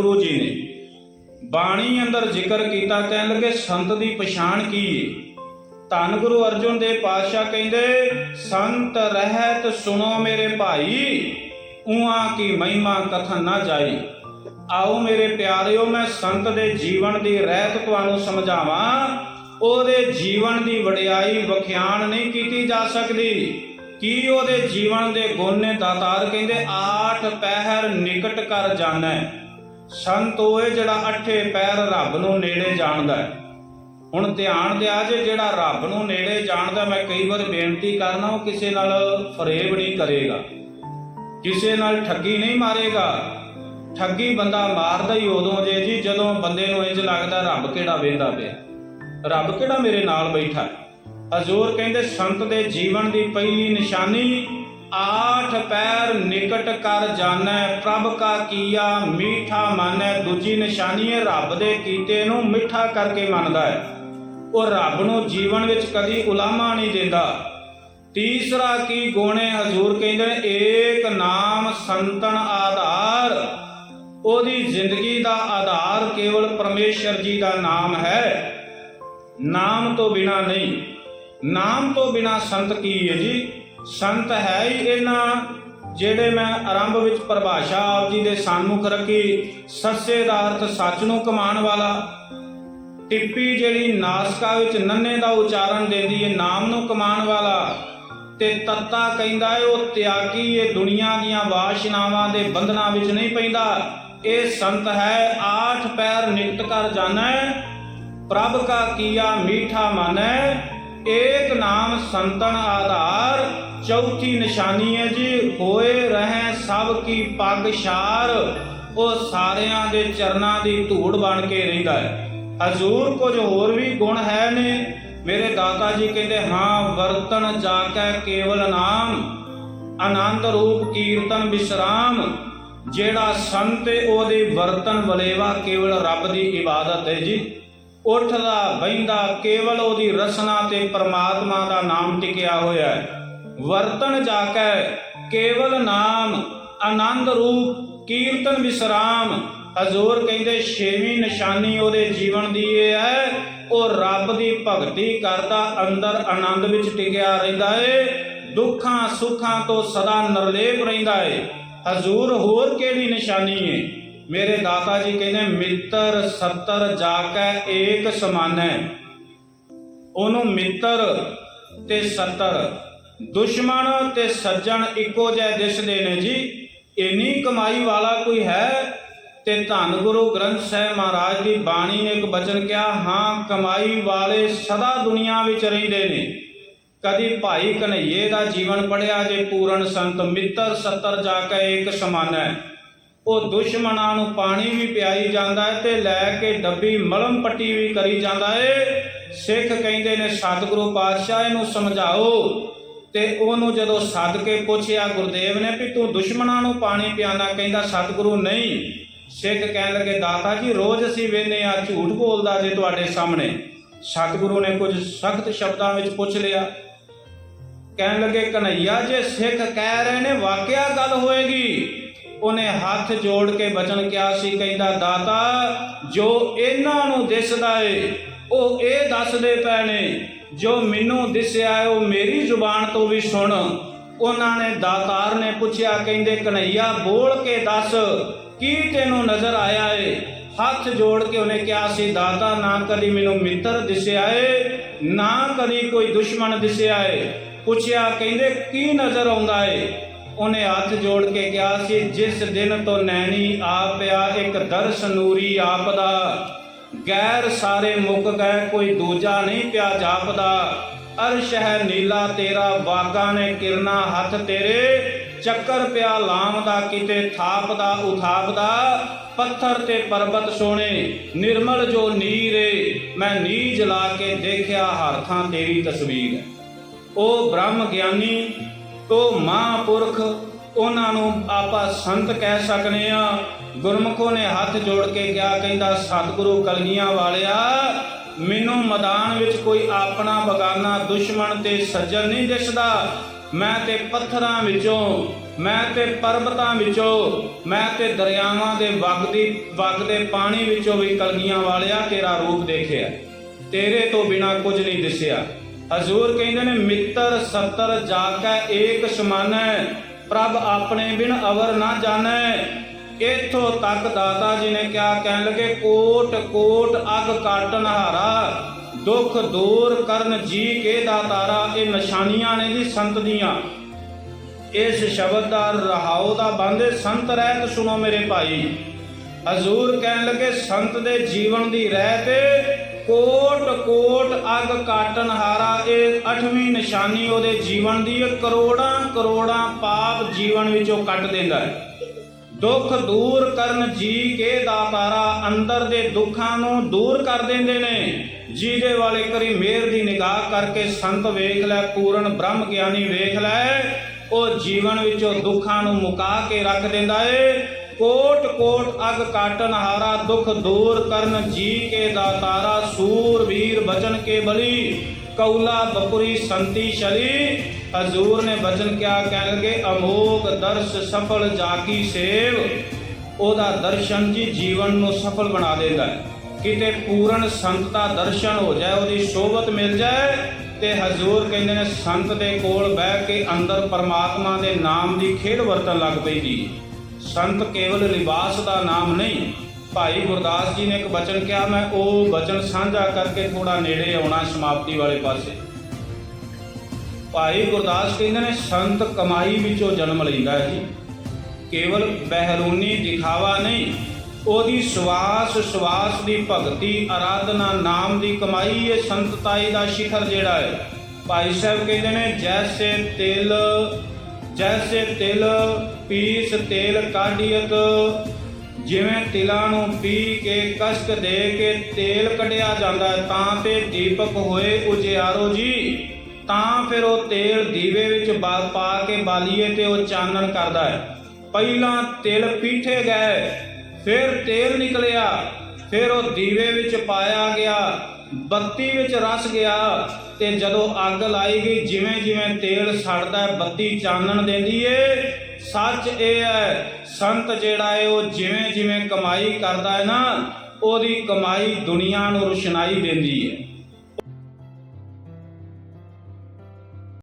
ਸਤਿਗੁਰੂ ਜੀ ਨੇ ਬਾਣੀ ਅੰਦਰ ਜ਼ਿਕਰ ਕੀਤਾ, ਕਹਿਣ ਲੱਗੇ, ਸੰਤ ਦੀ ਪਛਾਣ ਕੀ ਏ? ਧੰਨ ਗੁਰੂ ਅਰਜਨ ਦੇਵ ਪਾਤਸ਼ਾਹ ਕਹਿੰਦੇ, ਸੰਤ ਰਹਿਤ ਸੁਣੋ ਮੇਰੇ ਭਾਈ, ਉਹਾਂ ਕੀ ਮਹਿਮਾ ਕਥਨ ਨਾ ਜਾਈ। ਆਓ ਮੇਰੇ ਪਿਆਰਿਓ, ਮੈਂ ਸੰਤ ਦੇ ਜੀਵਨ ਦੀ ਰਹਿਤ ਤੁਹਾਨੂੰ ਸਮਝਾਵਾਂ। ਉਹਦੇ ਜੀਵਨ ਦੀ ਵਡਿਆਈ ਵਖਿਆਣ ਨਹੀਂ ਕੀਤੀ ਜਾ ਸਕਦੀ। ਕੀ ਉਹਦੇ ਜੀਵਨ ਦੇ ਗੁਣ ਨੇ ਦਾਤਾਰ ਕਹਿੰਦੇ, ਆਠ ਪਹਿਰ ਨਿਕਟ ਕਰ ਜਾਣਾ। ਸੰਤ ਹੋਏ ਜਿਹੜਾ ਅੱਠੇ ਪੈਰ ਰੱਬ ਨੂੰ ਨੇੜੇ ਜਾਣਦਾ ਹੈ। ਹੁਣ ਧਿਆਨ ਦਿਆ ਜੇ ਜਿਹੜਾ ਰੱਬ ਨੂੰ ਨੇੜੇ ਜਾਣਦਾ, ਮੈਂ ਕਈ ਵਾਰ ਬੇਨਤੀ ਕਰਨਾ, ਉਹ ਕਿਸੇ ਨਾਲ ਫਰੇਬ ਨਹੀਂ ਕਰੇਗਾ। ਕਿਸੇ ਨਾਲ ਠੱਗੀ ਨਹੀਂ ਮਾਰੇਗਾ। ਠੱਗੀ ਬੰਦਾ ਮਾਰਦਾ ਹੀ ਉਦੋਂ ਜੇ ਜੀ, ਜਦੋਂ ਬੰਦੇ ਨੂੰ ਇੰਜ ਲੱਗਦਾ ਰੱਬ ਕਿਹੜਾ ਵੇਂਦਾ ਪਿਆ। ਰੱਬ ਕਿਹੜਾ ਮੇਰੇ ਨਾਲ ਬੈਠਾ ਹਜ਼ੂਰ ਕਹਿੰਦੇ, ਸੰਤ ਦੇ ਜੀਵਨ ਦੀ ਪਹਿਲੀ ਨਿਸ਼ਾਨੀ ਆਠ ਪੈਰ ਨਿਕਟ ਕਰ ਜਾਣੈ, ਪ੍ਰਭ ਕਾ ਕੀਆ ਮੀਠਾ ਮਾਨੈ, ਦੂਜੀ ਨਿਸ਼ਾਨੀ ਹੈ, ਰੱਬ ਦੇ ਕੀਤੇ ਨੂੰ ਮਿੱਠਾ ਕਰਕੇ ਮੰਨਦਾ ਹੈ। ਉਹ ਰੱਬ ਨੂੰ ਜੀਵਨ ਵਿੱਚ ਕਦੀ ਉਲਾਮਾ ਨਹੀਂ ਦਿੰਦਾ। ਤੀਸਰਾ ਕੀ ਗੁਣੇ ਹਜ਼ੂਰ ਕਹਿੰਦੇ ਨੇ, ਏਕ ਨਾਮ ਸੰਤਨ ਆਧਾਰ। ਉਹਦੀ ਜ਼ਿੰਦਗੀ ਦਾ ਆਧਾਰ ਕੇਵਲ ਪਰਮੇਸ਼ਰ ਜੀ ਦਾ ਨਾਮ ਹੈ। ਨਾਮ ਤੋਂ ਬਿਨਾ ਨਹੀਂ, ਨਾਮ ਤੋਂ ਬਿਨਾ ਸੰਤ ਕੀ ਹੈ ਜੀ? ਸੰਤ ਹੈ ਹੀ ਇਹਨਾਂ ਜਿਹੜੇ ਮੈਂ ਆਰੰਭ ਵਿੱਚ ਪਰਿਭਾਸ਼ਾ ਆਪ ਜੀ ਦੇ ਸਾਨਮੁਖ ਰੱਖੀ, ਸੱਸੇ ਦਾ ਅਰਥ ਸੱਚ ਨੂੰ ਕਮਾਉਣ ਵਾਲਾ। ਟਿੱਪੀ ਜਿਹੜੀ ਨਾਸਕਾ ਵਿੱਚ ਨੰਨੇ ਦਾ ਉਚਾਰਨ ਦਿੰਦੀ ਹੈ ਨਾਮ ਨੂੰ ਕਮਾਉਣ ਵਾਲਾ। ਤੇ ਤੱਤਾ ਕਹਿੰਦਾ ਹੈ ਉਹ ਤਿਆਗੀ ਇਹ ਦੁਨੀਆ ਦੀਆਂ ਵਾਸ਼ਨਾਵਾਂ ਦੇ ਬੰਧਨਾਂ ਵਿੱਚ ਨਹੀਂ ਪੈਂਦਾ। ਇਹ ਸੰਤ ਹੈ, ਆਠ ਪੈਰ ਨਿਕਟ ਕਰ ਜਾਣੈ, ਪ੍ਰਭ ਕਾ ਕੀਆ ਮੀਠਾ ਮਾਨੈ, ਏਕ ਨਾਮ ਸੰਤਨ ਆਧਾਰ। ਚੌਥੀ ਨਿਸ਼ਾਨੀ ਹੈ ਜੀ, ਹੋਏ ਰਹੇ ਸਭ ਕੀ ਪੱਗ ਛਾਰ ਉਹ ਸਾਰਿਆਂ ਦੇ ਚਰਨਾਂ ਦੀ ਧੂੜ ਬਣ ਕੇ ਰਹਿੰਦਾ ਹੈ। ਹਜ਼ੂਰ ਕੁਝ ਹੋਰ ਵੀ ਗੁਣ ਹੈ ਨੇ। ਮੇਰੇ ਦਾਤਾ ਜੀ ਕਹਿੰਦੇ, ਹਾਂ, ਵਰਤਨ ਜਾ ਕੇ ਕੇਵਲ ਨਾਮ, ਆਨੰਦ ਰੂਪ ਕੀਰਤਨ ਵਿਸਰਾਮ ਜਿਹੜਾ ਸੰਤ ਹੈ ਉਹਦੇ ਵਰਤਨ ਵਲੇਵਾ ਕੇਵਲ ਰੱਬ ਦੀ ਇਬਾਦਤ ਹੈ ਜੀ। ਉੱਠਦਾ ਬੈਂਦਾ ਕੇਵਲ ਉਹਦੀ ਰਸਨਾ ਤੇ ਪ੍ਰਮਾਤਮਾ ਦਾ ਨਾਮ ਟਿਕਿਆ ਹੋਇਆ ਹੈ। ਵਰਤਨ ਜਾ ਕੇ ਕੇਵਲ ਨਾਮ, ਆਨੰਦ ਰੂਪ, ਕੀਰਤਨ ਵਿਸਰਾਮ। ਹਜ਼ੂਰ ਕਹਿੰਦੇ, ਛੇਵੀਂ ਨਿਸ਼ਾਨੀ ਉਹਦੇ ਜੀਵਨ ਦੀ ਇਹ ਹੈ, ਉਹ ਰੱਬ ਦੀ ਭਗਤੀ ਕਰਦਾ, ਅੰਦਰ ਆਨੰਦ ਵਿੱਚ ਟਿਕਿਆ ਰਹਿੰਦਾ ਏ, ਦੁੱਖਾਂ ਸੁੱਖਾਂ ਤੋਂ ਸਦਾ ਨਿਰਲੇਪ ਰਹਿੰਦਾ ਏ। ਹਜ਼ੂਰ ਹੋਰ ਕਿਹੜੀ ਨਿਸ਼ਾਨੀ ਏ? ਮੇਰੇ ਦਾਤਾ ਜੀ ਕਹਿੰਦੇ, ਮਿੱਤਰ, ਸੱਤਰ ਜਾ ਕੇ ਏਕ ਸਮਾਨੈ। ਉਹਨੂੰ ਮਿੱਤਰ ਤੇ ਸੱਤਰ। ਦੁਸ਼ਮਣ ਤੇ ਸੱਜਣ ਇੱਕੋ ਜਿਹੇ ਦਿਸਦੇ ਨੇ ਜੀ। ਇੰਨੀ ਕਮਾਈ ਵਾਲਾ ਕੋਈ ਹੈ? ਤੇ ਧੰਨ ਗੁਰੂ ਗ੍ਰੰਥ ਸਾਹਿਬ ਮਹਾਰਾਜ ਦੀ ਬਾਣੀ ਨੇ ਇੱਕ ਬਚਨ ਕਿਹਾ, ਹਾਂ, ਕਮਾਈ ਵਾਲੇ ਸਦਾ ਦੁਨੀਆ ਵਿੱਚ ਰਹਿੰਦੇ ਨੇ। ਕਦੀ ਭਾਈ ਕਨਈਏ ਦਾ ਜੀਵਨ ਪੜਿਆ, ਜੇ ਪੂਰਨ ਸੰਤ ਮਿੱਤਰ ਸੱਤਰ ਜਾ ਕੇ ਇੱਕ ਸਮਾਨ ਹੈ। ਉਹ ਦੁਸ਼ਮਣਾਂ ਨੂੰ ਪਾਣੀ ਵੀ ਪਿਆਈ ਜਾਂਦਾ ਹੈ ਤੇ ਲੈ ਕੇ ਡੱਬੀ ਮਲਮ ਪੱਟੀ ਵੀ ਕਰੀ ਜਾਂਦਾ ਏ। ਸਿੱਖ ਕਹਿੰਦੇ ਨੇ, ਸਤਿਗੁਰੂ ਪਾਤਸ਼ਾਹ, ਇਹਨੂੰ ਸਮਝਾਓ। ਤੇ ਉਹਨੂੰ ਜਦੋਂ ਸੱਦ ਕੇ ਪੁੱਛਿਆ, ਗੁਰਦੇਵ ਨੇ ਵੀ ਤੂੰ ਦੁਸ਼ਮਣਾਂ ਨੂੰ ਪਾਣੀ ਪਿਆਣਾ ਕਹਿੰਦਾ, ਸਤਿਗੁਰੂ ਨਹੀਂ। ਸਿੱਖ ਕਹਿਣ ਲੱਗੇ, ਦਾਤਾ ਜੀ, ਰੋਜ਼ ਅਸੀਂ ਵੇਨੇ ਆ, ਝੂਠ ਬੋਲਦਾ ਜੇ ਤੁਹਾਡੇ ਸਾਹਮਣੇ। ਸਤਿਗੁਰੂ ਨੇ ਕੁਝ ਸਖਤ ਸ਼ਬਦਾਂ ਵਿੱਚ ਪੁੱਛ ਲਿਆ। ਕਹਿਣ ਲੱਗੇ ਕਨਈਆ ਜੇ ਸਿੱਖ ਕਹਿ ਰਹੇ ਨੇ, ਵਾਕਿਆ ਗੱਲ ਹੋਏਗੀ? ਉਹਨੇ ਹੱਥ ਜੋੜ ਕੇ ਬਚਨ ਕਿਹਾ ਸੀ, ਕਹਿੰਦਾ, ਦਾਤਾ, ਜੋ ਇਹਨਾਂ ਨੂੰ ਦਿਸਦਾ ਏ ਉਹ ਇਹ ਦੱਸਦੇ ਪਏ ਨੇ ਜੋ ਮੈਨੂੰ ਦਿਸਿਆ ਏ ਉਹ ਮੇਰੀ ਜ਼ੁਬਾਨ ਤੋਂ ਵੀ ਸੁਣ। ਉਹਨਾਂ ਨੇ ਦਾਤਾਰ ਨੇ ਪੁੱਛਿਆ, ਕਹਿੰਦੇ, ਕਨਈਆ, ਬੋਲ ਕੇ ਦੱਸ, ਕੀ ਤੈਨੂੰ ਨਜ਼ਰ ਆਇਆ ਏ? ਹੱਥ ਜੋੜ ਕੇ ਉਹਨੇ ਕਿਹਾ ਸੀ ਦਾਤਾ, ਨਾ ਕਦੀ ਮੈਨੂੰ ਮਿੱਤਰ ਦਿਸਿਆ ਏ, ਨਾ ਕਦੀ ਕੋਈ ਦੁਸ਼ਮਣ ਦਿਸਿਆ ਏ। ਪੁੱਛਿਆ, ਕਹਿੰਦੇ, ਕੀ ਨਜ਼ਰ ਆਉਂਦਾ ਏ? ਉਹਨੇ ਹੱਥ ਜੋੜ ਕੇ ਕਿਹਾ ਸੀ ਜਿਸ ਦਿਨ ਤੋਂ ਨੈਣੀ ਆ ਪਿਆ, ਇੱਕ ਦਰਸ ਨੂਰੀ ਆਪ ਦਾ। ਗੈਰ ਸਾਰੇ ਮੁੱਕ ਗਏ, ਕੋਈ ਦੂਜਾ ਨਹੀਂ ਪਿਆ ਜਾਪਦਾ। ਅਰਸ਼ ਹੈ ਨੀਲਾ ਤੇਰਾ ਬਾਗਾਂ ਨੇ ਕਿਰਨਾ ਹੱਥ ਤੇਰੇ, ਚੱਕਰ ਪਿਆ ਲਾਮ ਦਾ ਕਿਤੇ ਥਾਪਦਾ, ਉਥਾਪਦਾ। ਪੱਥਰ ਤੇ ਪਰਬਤ ਸੋਹਣੇ, ਨਿਰਮਲ ਜੋ ਨੀਰੇ ਮੈਂ ਨੀ ਜਲਾ ਕੇ ਦੇਖਿਆ ਹਰ ਥਾਂ ਤੇਰੀ ਤਸਵੀਰ। ਹੈ ਉਹ ਬ੍ਰਹਮ ਗਿਆਨੀ ਉਹ ਮਹਾਂਪੁਰਖ ਉਹਨਾਂ ਨੂੰ ਆਪਾਂ ਸੰਤ ਕਹਿ ਸਕਨੇ ਆ, ਗੁਰਮੁਖੋਂ ਨੇ ਹੱਥ ਜੋੜ ਕੇ ਕਿਹਾ, ਕਹਿੰਦਾ, ਸਤਿਗੁਰੂ ਕਲਗੀਆਂ ਵਾਲਿਆ, ਮੈਨੂੰ ਮੈਦਾਨ ਵਿੱਚ ਕੋਈ ਆਪਣਾ ਬਗਾਨਾ ਦੁਸ਼ਮਣ ਤੇ ਸੱਜਣ ਨਹੀਂ ਦਿਸਦਾ। ਮੈਂ ਤੇ ਪੱਥਰਾਂ ਵਿੱਚੋਂ, ਮੈਂ ਤੇ ਪਰਬਤਾਂ ਵਿੱਚੋਂ, ਮੈਂ ਤੇ ਦਰਿਆਵਾਂ ਦੇ ਵਗਦੀ ਵਗਦੇ ਪਾਣੀ ਵਿੱਚੋਂ ਵੀ ਕਲਗੀਆਂ ਵਾਲਿਆ ਤੇਰਾ ਰੂਪ ਦੇਖਿਆ। ਤੇਰੇ ਤੋਂ ਬਿਨਾ ਕੁਝ ਨਹੀਂ ਦਿਸਿਆ। ਹਜ਼ੂਰ ਕਹਿੰਦੇ ਨੇ, ਮਿੱਤਰ, ਸੱਤਰ ਜਾ ਕੇ ਸਮਾਨ ਸਮਾਨੈ ਪ੍ਰਭ ਆਪਣੇ ਬਿਨ ਅਵਰ ਨਾ ਜਾਣੈ। ਇਥੋਂ ਤੱਕ ਦਾਤਾ ਜੀ ਨੇ ਕਿਹਾ ਕਹਿਣ ਲੱਗੇ, ਕੋਟ ਕੋਟ ਅਗ ਕਾਟਨ ਹਾਰਾ ਦੁੱਖ ਦੂਰ ਕਰਨ ਜੀ ਕੇ ਦਾਤਾਰਾ ਇਹ ਨਿਸ਼ਾਨੀਆਂ ਨੇ ਜੀ ਸੰਤ ਦੀਆਂ। ਇਸ ਸ਼ਬਦ ਦਾ ਰਹਾਉ ਦਾ ਬੰਦੇ, ਸੰਤ ਰਹਿਤ ਸੁਣੋ ਮੇਰੇ ਭਾਈ। ਹਜ਼ੂਰ ਕਹਿਣ ਲੱਗੇ, ਸੰਤ ਦੇ ਜੀਵਨ ਦੀ ਰਹਿ ਤੇ ਕੋਟ ਕੋਟ ਅਗ ਕਾਟਨ ਹਾਰਾ, ਇਹ ਅਠਵੀਂ ਨਿਸ਼ਾਨੀ ਉਹਦੇ ਜੀਵਨ ਦੀ, ਇਹ ਕਰੋੜਾਂ ਕਰੋੜਾਂ ਪਾਪ ਜੀਵਨ ਵਿੱਚੋਂ ਕੱਟ ਦਿੰਦਾ ਹੈ। ਦੁੱਖ ਦੂਰ ਕਰਨ ਜੀ ਕੇ ਦਾਤਾਰਾ ਅੰਦਰ ਦੇ ਦੁੱਖਾਂ ਨੂੰ ਦੂਰ ਕਰ ਦਿੰਦੇ ਨੇ। ਜਿਹਦੇ ਵਾਲੇ ਕਰੀ ਮੇਰ ਦੀ ਨਿਗਾਹ ਕਰਕੇ ਸੰਤ ਵੇਖ ਲੈ, ਪੂਰਨ ਬ੍ਰਹਮ ਗਿਆਨੀ ਵੇਖ ਲੈ, ਉਹ ਜੀਵਨ ਵਿੱਚੋਂ ਦੁੱਖਾਂ ਨੂੰ ਮੁਕਾ ਕੇ ਰੱਖ ਦਿੰਦਾ ਏ। ਕੋਟ ਕੋਟ ਅਗ ਕਾਟਨ ਹਾਰਾ, ਦੁਖ ਦੂਰ ਕਰਨ ਜੀ ਕੇ ਦਾਤਾਰਾ ਸੂਰ ਵੀਰ ਬਚਨ ਕੇ ਬਲੀ, ਕੌਲਾ ਬਪੁਰੀ ਸੰਤੀ ਸ਼ਲੀ ਹਜ਼ੂਰ ਨੇ ਬਚਨ ਕਿਆ, ਕਹਿਣ ਲੱਗੇ, ਅਮੋਗ ਦਰਸ ਸਫਲ ਜਾਕੀ ਸੇਵ, ਉਹਦਾ ਦਰਸ਼ਨ ਜੀ ਜੀਵਨ ਨੂੰ ਸਫਲ ਬਣਾ ਦਿੰਦਾ ਕਿਤੇ ਪੂਰਨ ਸੰਤ ਦਾ ਦਰਸ਼ਨ ਹੋ ਜਾਏ, ਉਹਦੀ ਸ਼ੋਭਤ ਮਿਲ ਜਾਏ, ਤੇ ਹਜ਼ੂਰ ਕਹਿੰਦੇ ਨੇ, ਸੰਤ ਦੇ ਕੋਲ ਬਹਿ ਕੇ ਅੰਦਰ ਪਰਮਾਤਮਾ ਦੇ ਨਾਮ ਦੀ ਖੇਡ ਵਰਤਣ ਲੱਗ ਪਈ ਪੈਂਦੀ। ਸੰਤ ਕੇਵਲ ਲਿਬਾਸ ਦਾ ਨਾਮ ਨਹੀਂ। ਭਾਈ ਗੁਰਦਾਸ ਜੀ ਨੇ ਇੱਕ ਬਚਨ ਕਿਹਾ, ਮੈਂ ਉਹ ਬਚਨ ਸਾਂਝਾ ਕਰਕੇ ਥੋੜਾ ਨੇੜੇ ਆਉਣਾ ਸਮਾਪਤੀ ਵਾਲੇ ਪਾਸੇ। ਭਾਈ ਗੁਰਦਾਸ ਕਹਿੰਦੇ ਨੇ, ਸੰਤ ਕਮਾਈ ਵਿੱਚੋਂ ਜਨਮ ਲੈਂਦਾ ਹੈ ਜੀ। ਕੇਵਲ ਬਹਿਰੂਨੀ ਦਿਖਾਵਾ ਨਹੀਂ, ਉਹਦੀ ਸਵਾਸ ਸਵਾਸ ਦੀ ਭਗਤੀ ਆਰਾਧਨਾ ਨਾਮ ਦੀ ਕਮਾਈ, ਇਹ ਸੰਤਤਾਈ ਦਾ ਸ਼ਿਖਰ ਜਿਹੜਾ ਹੈ। ਭਾਈ ਸਾਹਿਬ ਕਹਿੰਦੇ ਨੇ, ਜੈਸੇ ਤਿਲ ਜੈਸੇ ਤਿਲ, ਪੀਸ, ਤੇਲ ਕਾਢੀਅਤ ਜਿਵੇਂ ਤਿਲਾਂ ਨੂੰ ਪੀ ਕੇ ਕਸ਼ਕ ਦੇ ਕੇ ਤੇਲ ਕੱਢਿਆ ਜਾਂਦਾ ਤਾਂ ਤੇ ਦੀਪਕ ਹੋਏ ਉਜਿਆਰੋ ਜੀ। ਤਾਂ ਫਿਰ ਉਹ ਤੇਲ ਦੀਵੇ ਵਿੱਚ ਬਾ- ਪਾ ਕੇ ਬਾਲੀਏ ਤੇ ਉਹ ਚਾਨਣ ਕਰਦਾ ਹੈ। ਪਹਿਲਾਂ ਤਿਲ ਪੀਠੇ ਗਏ, ਫਿਰ ਤੇਲ ਨਿਕਲਿਆ, ਫਿਰ ਉਹ ਦੀਵੇ ਵਿੱਚ ਪਾਇਆ ਗਿਆ, ਬੱਤੀ ਵਿੱਚ ਰਸ ਗਿਆ। ਤੇ ਜਦੋਂ ਅੱਗ ਲਾਈ ਗਈ, ਜਿਵੇਂ ਜਿਵੇਂ ਤੇਲ ਸੜਦਾ ਬੱਤੀ ਚਾਨਣ ਦਿੰਦੀ ਏ, ਸੱਚ ਇਹ ਹੈ, ਸੰਤ ਜਿਹੜਾ ਹੈ ਉਹ ਜਿਵੇਂ ਜਿਵੇਂ ਕਮਾਈ ਕਰਦਾ ਹੈ ਨਾ, ਉਹਦੀ ਕਮਾਈ ਦੁਨੀਆ ਨੂੰ ਰੁਸ਼ਨਾਈ ਦਿੰਦੀ ਹੈ